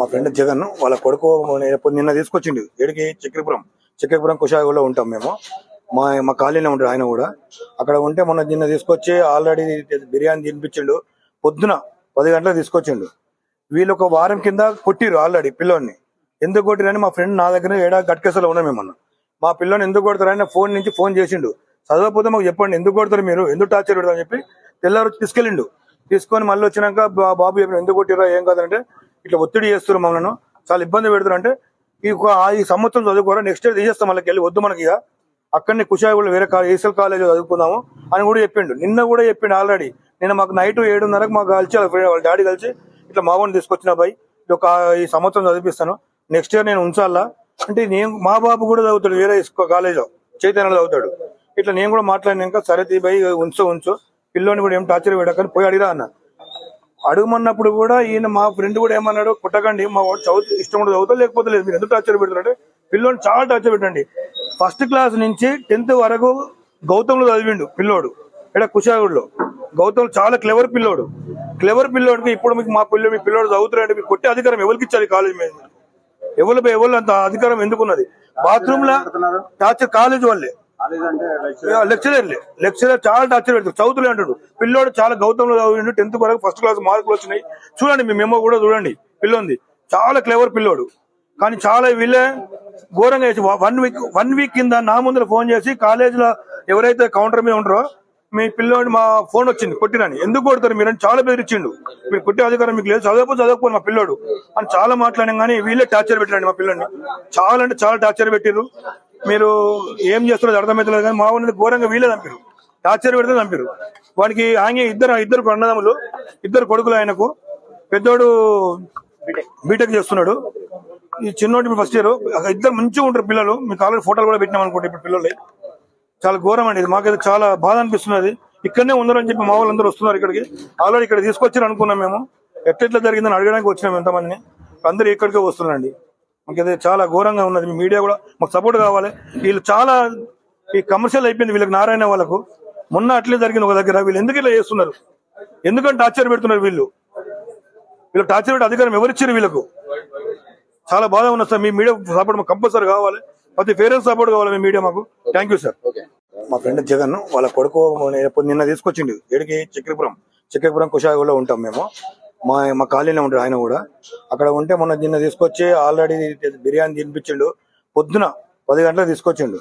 మా ఫ్రెండ్ జగన్ వాళ్ళ కొడుకు నేను నిన్న తీసుకొచ్చిండు. ఏడికి? చక్రపురం. చక్రపురం కుషాగూడలో ఉంటాం మేము. మా మా కాలనీలో ఉంటాడు ఆయన కూడా. అక్కడ ఉంటే మొన్న నిన్న తీసుకొచ్చి ఆల్రెడీ బిర్యానీ తినిపించిండు. పొద్దున పది గంటలకు తీసుకొచ్చిండు. వీళ్ళు ఒక వారం కింద కొట్టిరు ఆల్రెడీ పిల్లోని ఎందుకు కొట్టిరని మా ఫ్రెండ్ నా దగ్గర ఏడా గట్కేసలో ఉన్నాం మేము మా పిల్లోని ఎందుకు కొడతారని ఫోన్ నుంచి ఫోన్ చేసిండు. చదవకపోతే మాకు చెప్పండి ఎందుకు కొడతారు మీరు? ఎందుకు టార్చర్ పెడతారని చెప్పి తెల్లారు తీసుకెళ్ళిండు. తీసుకొని మళ్ళీ వచ్చినాక బాబు చెప్పిన ఎందుకు కొట్టిరా ఏం కాదంటే ఇట్లా ఒత్తిడి చేస్తున్నారు మమ్మల్ని. చాలా ఇబ్బంది పెడుతున్నారు. అంటే ఈ ఆ ఈ సంవత్సరం చదువుకోరా నెక్స్ట్ ఇయర్ తీసేస్తాం మళ్ళీ వెళ్ళి వద్దు మనకి ఇక. అక్కడనే కుషాయిగూడ వేరే ఏసల్ కాలేజ్ చదువుకుందాము అని కూడా చెప్పిండు. నిన్న కూడా చెప్పిండు ఆల్రెడీ. నిన్న మాకు నైట్ ఏడున్నరకు మాకు కలిసి వాళ్ళ ఫ్రెండ్ వాళ్ళ డాడీ కలిసి ఇట్లా మావోని తీసుకొచ్చిన బాయ్. ఒక ఈ సంవత్సరం చదివిస్తాను నెక్స్ట్ ఇయర్ నేను ఉంచాలా? అంటే నేను మా బాబు కూడా చదువుతాడు వేరే కాలేజ్ చైతన్యలో చదువుతాడు. ఇట్లా నేను కూడా మాట్లాడినాక సరే తీ బై ఉంచు ఉంచు. పిల్లోని కూడా ఏం టార్చర్ పెడకని పోయి అడిగిరా అన్న. అడుగుమన్నప్పుడు కూడా ఈయన మా ఫ్రెండ్ కూడా ఏమన్నాడు కుట్టకండి మా వాడు చదువు ఇష్టం కూడా చదువుతా లేకపోతే లేదు. మీరు ఎందుకు టార్చర్ పెడుతున్నారంటే పిల్లోని చాలా టార్చర్ పెట్టండి. ఫస్ట్ క్లాస్ నుంచి టెన్త్ వరకు గౌతంలో చదివిండు పిల్లోడు. ఇక్కడ కుషాగుడిలో. గౌతమ్ చాలా క్లెవర్ పిల్లోడు. క్లెవర్ పిల్లోడికి ఇప్పుడు మీకు మా పిల్ల మీ పిల్లోడు చదువుతున్నారంటే మీకు కొట్టే అధికారం ఎవరికి ఇచ్చారు కాలేజ్ మీద? ఎవరు ఎవరు అంత అధికారం ఎందుకున్నది? బాత్రూమ్లో టార్చర్ కాలేజ్ వాళ్ళే. లెక్చరర్లే లెక్చరర్ చాలా టార్చర్ పెడతారు చదువుతులే అంటాడు పిల్లోడు చాలా గౌతంలో చదివిండు టెన్త్ వరకు ఫస్ట్ క్లాస్ మార్కులు వచ్చినాయి. చూడండి మీ మెమో కూడా చూడండి. పిల్లోంది. చాలా క్లెవర్ పిల్లోడు. కానీ చాలా వీళ్ళే ఘోరంగా చేసి వన్ వీక్ వన్ వీక్ కింద నా ముందర ఫోన్ చేసి కాలేజీలో ఎవరైతే కౌంటర్ మీద ఉంటారో మీ పిల్లోడు మా ఫోన్ వచ్చింది కొట్టినని. ఎందుకు కొడతారు? మీరు అని చాలా బెదిరించిండు మీరు కొట్టే అధికారం మీకు లేదు. చదవకపోతే చదవకపోతే మా పిల్లోడు. అని చాలా మాట్లాడాం కానీ వీళ్ళే టార్చర్ పెట్టారండి మా పిల్లోడిని. చాలా అంటే చాలా టార్చర్ పెట్టారు మీరు ఏం చేస్తున్నారో అర్థమవుతలేదు కానీ మా వాడిని ఘోరంగా వీళ్ళే చంపారు టార్చర్ పెడితే చంపారు వానికి ఆయన ఇద్దరు ఇద్దరు అన్నదమ్ములు ఇద్దరు కొడుకులు ఆయనకు. పెద్దోడు బీటెక్ చేస్తున్నాడు. ఈ చిన్నోటి ఫస్ట్ ఇయర్ ఇద్దరు మంచిగా ఉంటారు పిల్లలు. మీకు ఆల్రెడీ ఫోటోలు కూడా పెట్టినాం అనుకోండి ఇప్పుడు పిల్లలు చాలా ఘోరం అండి ఇది. మాకైతే చాలా బాధ అనిపిస్తున్నది. ఇక్కడనే ఉన్నారని చెప్పి మా వాళ్ళందరూ వస్తున్నారు ఇక్కడికి. ఆల్రెడీ ఇక్కడ తీసుకొచ్చారు అనుకున్నాం మేము ఎట్లెట్లా జరిగిందని అడగడానికి వచ్చినాం ఎంతమందిని. అందరూ ఇక్కడికే వస్తున్నారండి. మాకైతే చాలా ఘోరంగా ఉన్నది. మీ మీడియా కూడా మాకు సపోర్ట్ కావాలి. వీళ్ళు చాలా ఈ కమర్షియల్ అయిపోయింది వీళ్ళకి నారాయణ వాళ్ళకు. మొన్న అట్లే జరిగింది ఒక దగ్గర. వీళ్ళు ఎందుకు ఇలా చేస్తున్నారు? ఎందుకంటే టార్చర్ పెడుతున్నారు వీళ్ళు. వీళ్ళు టార్చర్ పెట్టి అధికారం ఎవరిచ్చారు వీళ్ళకు? చాలా బాధ ఉన్నది సార్. మీ మీడియా సపోర్ట్ మాకు కంపల్సరీ కావాలి. ప్రతి పేరెంట్స్ సపోర్ట్ కావాలి మీ మీడియా మాకు. థ్యాంక్ యూ సార్ మా ఫ్రెండ్ జగన్ వాళ్ళ కొడుకు నేను నిన్న తీసుకొచ్చిండు. ఏడికి చక్రపురం. చక్రపురం కుషాగూడలో ఉంటాం మేము. మా మా కాలనీలో ఉంటాడు ఆయన కూడా. అక్కడ ఉంటే మొన్న నిన్న తీసుకొచ్చి ఆల్రెడీ బిర్యానీ తినిపించిండు. పొద్దున పది గంటలకు తీసుకొచ్చిండు.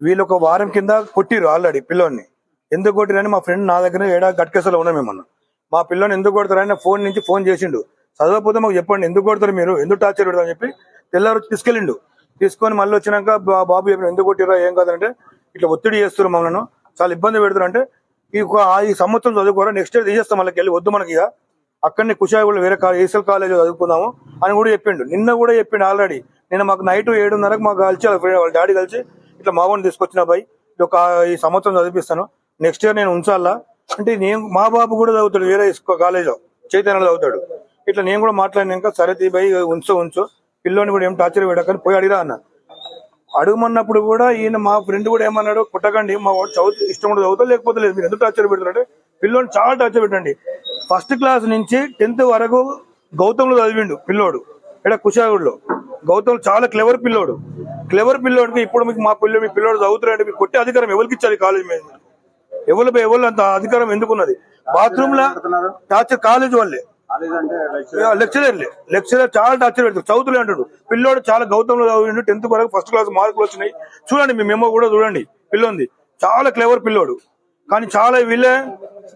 వీళ్ళు ఒక వారం కింద కొట్టిరు ఆల్రెడీ పిల్లోని ఎందుకు కొట్టిరని మా ఫ్రెండ్ నా దగ్గర ఏడా గట్కేసలో ఉన్నాం మేము మా పిల్లని ఎందుకు కొడతారని ఫోన్ నుంచి ఫోన్ చేసిండు. చదవకపోతే మాకు చెప్పండి ఎందుకు కొడతారు మీరు? ఎందుకు టార్చర్ పెడతారని చెప్పి తెల్లారు తీసుకెళ్ళిండు. తీసుకొని మళ్ళీ వచ్చినాక బాబు చెప్పిన ఎందుకు కొట్టిరా ఏం కాదంటే ఇట్లా ఒత్తిడి చేస్తున్నారు మమ్మల్ని. చాలా ఇబ్బంది పెడుతున్నారు అంటే ఈ ఆ ఈ సంవత్సరం చదువుకోరా నెక్స్ట్ ఇయర్ తీసేస్తాం మళ్ళీ వెళ్ళి వద్దు మనకి ఇక. అక్కడనే కుషాయిగూడ వేరే ఏసల్ కాలేజ్ చదువుకున్నాము అని కూడా చెప్పిండు. నిన్న కూడా చెప్పిండు ఆల్రెడీ. నిన్న మాకు నైట్ ఏడున్నరకు మాకు కలిసి వాళ్ళ డాడీ కలిసి ఇట్లా మా వాడిని తీసుకొచ్చిన బాయ్. ఒక ఈ సంవత్సరం చదివిస్తాను నెక్స్ట్ ఇయర్ నేను ఉంచాలా? అంటే నేను మా బాబు కూడా చదువుతాడు వేరే కాలేజ్ చైతన్యలో చదువుతాడు. ఇట్లా నేను కూడా మాట్లాడినాక సరే తీ బై ఉంచు ఉంచు. పిల్లోని కూడా ఏం టార్చర్ పెట్టకని పోయి అడిగిరా అన్న. అడుగుమన్నప్పుడు కూడా ఈయన మా ఫ్రెండ్ కూడా ఏమన్నాడు కుట్టకండి మా వాడు చదువు ఇష్టం కూడా చదువుతా లేకపోతే లేదు. మీరు ఎందుకు టార్చర్ పెడుతున్నారంటే పిల్లోని చాలా టార్చర్ పెట్టండి. ఫస్ట్ క్లాస్ నుంచి టెన్త్ వరకు గౌతంలో చదివిండు పిల్లోడు. ఇక్కడ కుషాగుడిలో. గౌతమ్ చాలా క్లెవర్ పిల్లోడు. క్లెవర్ పిల్లోడికి ఇప్పుడు మీకు మా పిల్ల మీ పిల్లోడు చదువుతున్నారంటే మీకు కొట్టే అధికారం ఎవరికి ఇచ్చారు కాలేజ్ మీద? ఎవరు ఎవరు అంత అధికారం ఎందుకున్నది? బాత్రూమ్లో టార్చర్ కాలేజ్ వాళ్ళే. లెక్చరర్లే లెక్చరర్ చాలా టార్చర్ పెడతారు. చదువుతులే అంటాడు. పిల్లోడు చాలా గౌతంలో చదివిండు టెన్త్ వరకు ఫస్ట్ క్లాస్ మార్కులు వచ్చినాయి. చూడండి మీ మెమో కూడా చూడండి. పిల్లోంది. చాలా క్లెవర్ పిల్లోడు. కానీ చాలా వీళ్ళే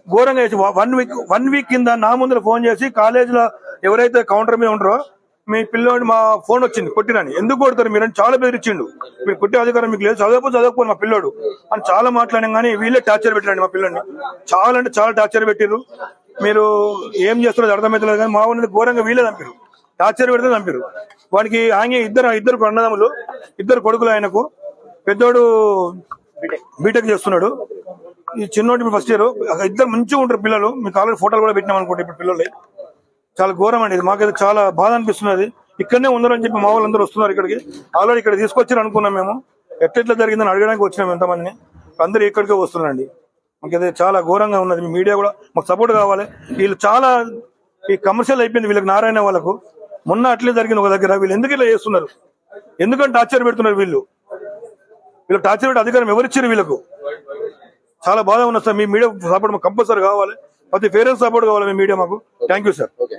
ఘోరంగా వేసి వన్ వీక్ వన్ వీక్ కింద నా ముందర ఫోన్ చేసి కాలేజీలో ఎవరైతే కౌంటర్ మీద ఉంటారో మీ పిల్లోడు మా ఫోన్ వచ్చింది కొట్టినని. ఎందుకు కొడతారు? మీరు అని చాలా బెదిరించిండు మీరు కొట్టే అధికారం మీకు లేదు. చదవకపోతే చదువుకోండి మా పిల్లోడు. అని చాలా మాట్లాడాం కానీ వీళ్ళే టార్చర్ పెట్టారండి మా పిల్లోడిని. చాలా అంటే చాలా టార్చర్ పెట్టారు మీరు ఏం చేస్తున్నారు అర్థమవుతలేదు కానీ మా వాడిని ఘోరంగా వీళ్ళే చంపారు టార్చర్ పెడితే చంపారు వాడికి ఆయన ఇద్దరు ఇద్దరు అన్నదమ్ములు ఇద్దరు కొడుకులు ఆయనకు. పెద్దోడు బీటెక్ చేస్తున్నాడు. ఈ చిన్నోటి ఫస్ట్ ఇయర్ ఇద్దరు మంచిగా ఉంటారు పిల్లలు. మీకు ఆల్రెడీ ఫోటోలు కూడా పెట్టినాం అనుకోండి ఇప్పుడు పిల్లలు చాలా ఘోరం అండి ఇది. మాకైతే చాలా బాధ అనిపిస్తున్నది. ఇక్కడనే ఉందరని చెప్పి మా వాళ్ళందరూ వస్తున్నారు ఇక్కడికి. ఆల్రెడీ ఇక్కడ తీసుకొచ్చారు అనుకున్నాం మేము. ఎట్లెట్లా జరిగిందని అడగడానికి వచ్చినాం ఎంతమందిని. అందరూ ఇక్కడికే వస్తున్నారండి. మాకైతే చాలా ఘోరంగా ఉన్నది. మీ మీడియా కూడా మాకు సపోర్ట్ కావాలి. వీళ్ళు చాలా ఈ కమర్షియల్ అయిపోయింది వీళ్ళకి నారాయణ వాళ్ళకు. మొన్న అట్లే జరిగింది ఒక దగ్గర. వీళ్ళు ఎందుకు ఇలా చేస్తున్నారు? ఎందుకంటే టార్చర్ పెడుతున్నారు వీళ్ళు? వీళ్ళు టార్చర్ పెట్టి అధికారం ఎవరిచ్చారు వీళ్ళకు? చాలా బాధ ఉన్నది సార్. మీ మీడియా సపోర్ట్ మాకు కంపల్సరీ కావాలి. ప్రతి పేరెంట్స్ సపోర్ట్ కావాలి మీ మీడియా మాకు. Thank you sir okay